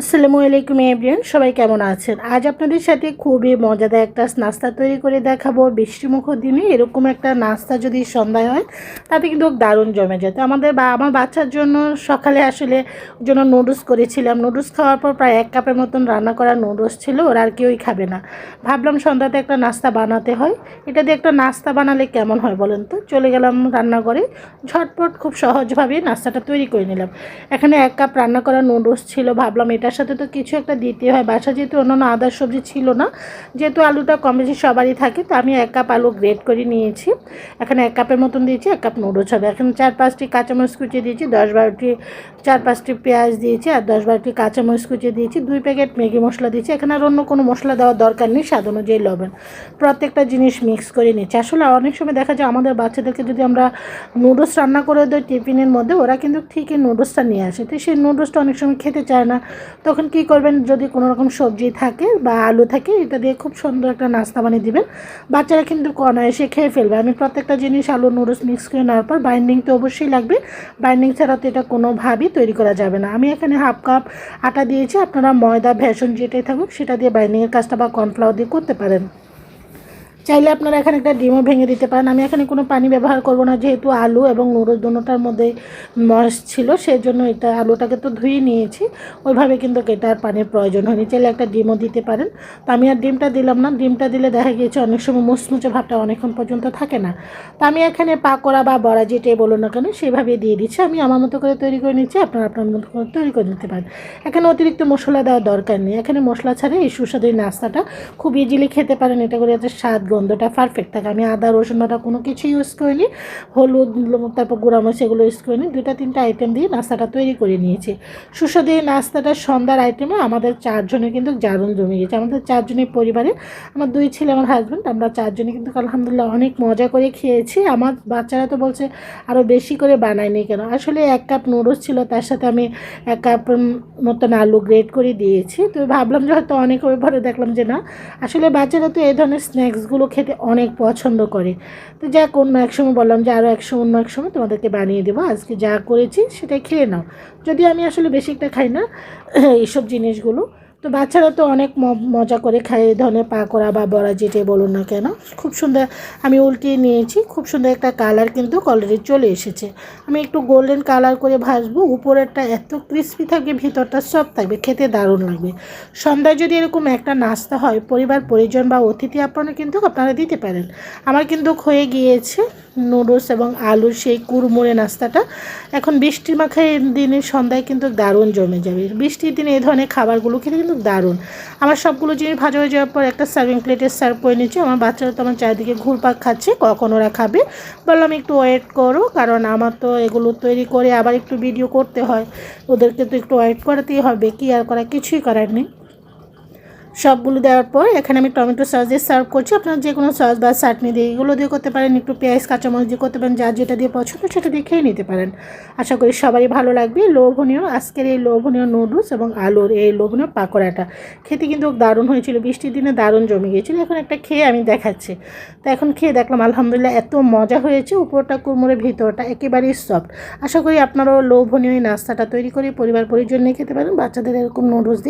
আসসালামু আলাইকুম এভরিয়ান সবাই কেমন আছেন? আজ আপনাদের সাথে খুবই মজাদার একটা নাস্তা তৈরি করে দেখাবো। বৃষ্টিমুখ দিনে এরকম একটা নাস্তা যদি সন্ধ্যায় হয়, তাতে কিন্তু দারুণ জমে যেত আমাদের বা, আমার বাচ্চার জন্য সকালে আসলে জন্য নুডলস করেছিলাম। নুডলস খাওয়ার পর প্রায় এক কাপের মতন রান্না করা নুডলস ছিল, ওরা আর কেউই খাবে না। ভাবলাম সন্ধ্যাতে একটা নাস্তা বানাতে হয়। এটা দিয়ে একটা নাস্তা বানালে কেমন হয় বলেন তো? চলে গেলাম রান্নাঘরে। ঝটপট খুব সহজভাবে নাস্তাটা তৈরি করে নিলাম। এখানে এক কাপ রান্না করা নুডলস ছিল, ভাবলাম এটার সাথে তো কিছু একটা দিতে হয়। বাসা যেহেতু অন্যান্য আদার সবজি ছিল না, যেহেতু আলুটা কম বেশি সবারই থাকে, তো আমি এক কাপ আলু গ্রেড করে নিয়েছি। এখানে এক কাপের মতন দিয়েছি, এক কাপ নুডলস হবে। এখন চার পাঁচটি কাঁচামরিচ কুচিয়ে দিয়েছি, দশ বারোটি চার পাঁচটি পেঁয়াজ দিয়েছি আর দশ বারোটি কাঁচামরিচ কুচিয়ে দিয়েছি। দুই প্যাকেট ম্যাগি মশলা দিয়েছি। এখানে আর অন্য কোনো মশলা দেওয়ার দরকার নেই, স্বাদ অনুযায়ী লবণ। প্রত্যেকটা জিনিস মিক্স করে নিচ্ছি। আসলে অনেক সময় দেখা যায় আমাদের বাচ্চাদেরকে যদি আমরা নুডলস রান্না করে দিই টিফিনের মধ্যে, ওরা কিন্তু ঠিকই নুডলসটা নিয়ে আসে। তো সেই নুডলসটা অনেক সময় খেতে চায় না। তখন কি করবেন, যদি কোনো রকম সবজি থাকে বা আলু থাকে, এটা দিয়ে খুব সুন্দর একটা নাস্তা বানিয়ে দিবেন। বাচ্চারা কিন্তু অনায়াসে খেয়ে ফেলবে। আমি প্রত্যেকটা জিনিস আলু নুডলস মিক্স করে নেওয়ার পর বাইন্ডিং তো অবশ্যই লাগবে। বাইন্ডিং ছাড়া তো এটা কোনো কোনোভাবেই তৈরি করা যাবে না। আমি এখানে হাফ কাপ আটা দিয়েছি। আপনারা ময়দা ভেষণ যেটাই থাকুক, সেটা দিয়ে বাইন্ডিংয়ের কাজটা বা কর্নফ্লাওয়ার দিয়ে করতে পারেন। চাইলে আপনারা এখানে একটা ডিমও ভেঙে দিতে পারেন। আমি এখানে কোনো পানি ব্যবহার করব না, যেহেতু আলু এবং নুডলস দুটোটার মধ্যে মশ ছিল সেই জন্য এটা আলুটাকে তো ধুয়ে নিয়েছি। ওইভাবে কিন্তু এটা আর পানির প্রয়োজন হয়নি। চাইলে একটা ডিমও দিতে পারেন। তো আমি আর ডিমটা দিলাম না। ডিমটা দিলে দেখা গিয়েছে অনেক সময় মুচমুচে ভাবটা অনেকক্ষণ পর্যন্ত থাকে না। তো আমি এখানে পাকোড়া বা বড়া যেটাই বলুন না কেন সেভাবে দিয়ে দিচ্ছি। আমি আমার মতো করে তৈরি করে নিচ্ছি, আপনারা আপনার মতো করে তৈরি করে নিতে পারেন। এখানে অতিরিক্ত মশলা দেওয়ার দরকার নেই। এখানে মশলা ছাড়া এই সুস্বাদু নাস্তাটা খুব ইজিলি খেতে পারেন। এটা করে যাতে স্বাদ গন্ধটা পারফেক্ট থাকে। আমি আদা, রসুন বাটা কোনো কিছু ইউজ করিনি। হলুদ তারপর গুঁড়ামরিচ এগুলো ইউজ করিনি। দুটা তিনটা আইটেম দিয়ে নাস্তাটা তৈরি করে নিয়েছি। সুস্বাদু এই নাস্তাটা সন্ধ্যার আইটেমে আমাদের চারজনে কিন্তু দারুণ জমে গেছে। আমাদের চারজনের পরিবারে আমার দুই ছেলে, আমার হাজব্যান্ড আমরা চারজনে কিন্তু আলহামদুলিল্লাহ অনেক মজা করে খেয়েছি। আমার বাচ্চারা তো বলছে আরও বেশি করে বানায়নি কেন? আসলে এক কাপ নুডলস ছিল, তার সাথে আমি এক কাপ মতন আলু গ্রেড করে দিয়েছি। তো ভাবলাম যে হয়তো অনেক পরে দেখলাম যে না, আসলে বাচ্চারা তো এই ধরনের স্ন্যাক্সগুলো খেতে অনেক পছন্দ করে। তো যাক, অন্য এক সময় বললাম যে আরও একশো অন্য এক সময় তোমাদেরকে বানিয়ে দেবো। আজকে যা করেছি সেটাই খেয়ে নাও। যদি আমি আসলে বেশি একটা খাই না, এইসব জিনিসগুলো। তো বাচ্চারা তো অনেক মজা করে খায়, এই ধরনের পাকোড়া বা বড়া যেটাই বলুন না কেন। খুব সুন্দর, আমি উল্টিয়ে নিয়েছি, খুব সুন্দর একটা কালার কিন্তু অলরেডি চলে এসেছে। আমি একটু গোল্ডেন কালার করে ভাজবো, উপরেরটা এত ক্রিস্পি থাকবে, ভিতরটা সব থাকবে, খেতে দারুণ লাগবে। সন্ধ্যায় যদি এরকম একটা নাস্তা হয়, পরিবার, পরিজন বা অতিথি, আপনারা কিন্তু আপনারা দিতে পারেন। আমার কিন্তু হয়ে গিয়েছে নুডলস এবং আলুর সেই কুড়মুড়ে নাস্তাটা। এখন বৃষ্টি মাখায় দিনে সন্ধ্যায় কিন্তু দারুণ জমে যাবে। বৃষ্টির দিনে এই ধরনের খাবারগুলো খেতে কিন্তু দারুণ। আমার সবগুলো জিনিস ভাজা হয়ে যাওয়ার পর একটা সার্ভিং প্লেটে সার্ভ করে নিচ্ছি। আমার বাচ্চারা তো আমার চারিদিকে ঘুরপাক খাচ্ছে, কখন ওরা খাবে? বললাম, একটু ওয়েট করো, কারণ আমার তো এগুলো তৈরি করে আবার একটু ভিডিও করতে হয়। ওদেরকে তো একটু ওয়েট করাতেই হবে, কি আর করা কিছুই করার নেই। সবগুলো দেওয়ার পর এখানে আমি টমেটো সস দিয়ে সার্ভ করছি। আপনারা যে কোনো সস বা চাটনি দিয়ে এগুলো দিয়ে করতে পারেন। একটু পেঁয়াজ, কাঁচামরিচ দিয়ে করতে পারেন। যা যেটা দিয়ে পছন্দ সেটা দিয়ে খেয়ে নিতে পারেন। আশা করি সবারই ভালো লাগবে। লোভনীয়, আজকের এই লোভনীয় নুডলস এবং আলুর এই লোভনীয় পাকোড়াটা। খেতে কিন্তু দারুণ হয়েছিল। বৃষ্টির দিনে দারুণ জমে গিয়েছিল। এখন একটা খেয়ে আমি দেখাচ্ছি। তো এখন খেয়ে দেখলাম, আলহামদুলিল্লাহ এত মজা হয়েছে। উপরটা কুমড়োর ভিতরটা একেবারেই সফট আশা করি আপনারাও লোভনীয় এই নাস্তাটা তৈরি করে পরিবার পরিজন নিয়ে খেতে পারেন। বাচ্চাদের এরকম নুডলস দিয়ে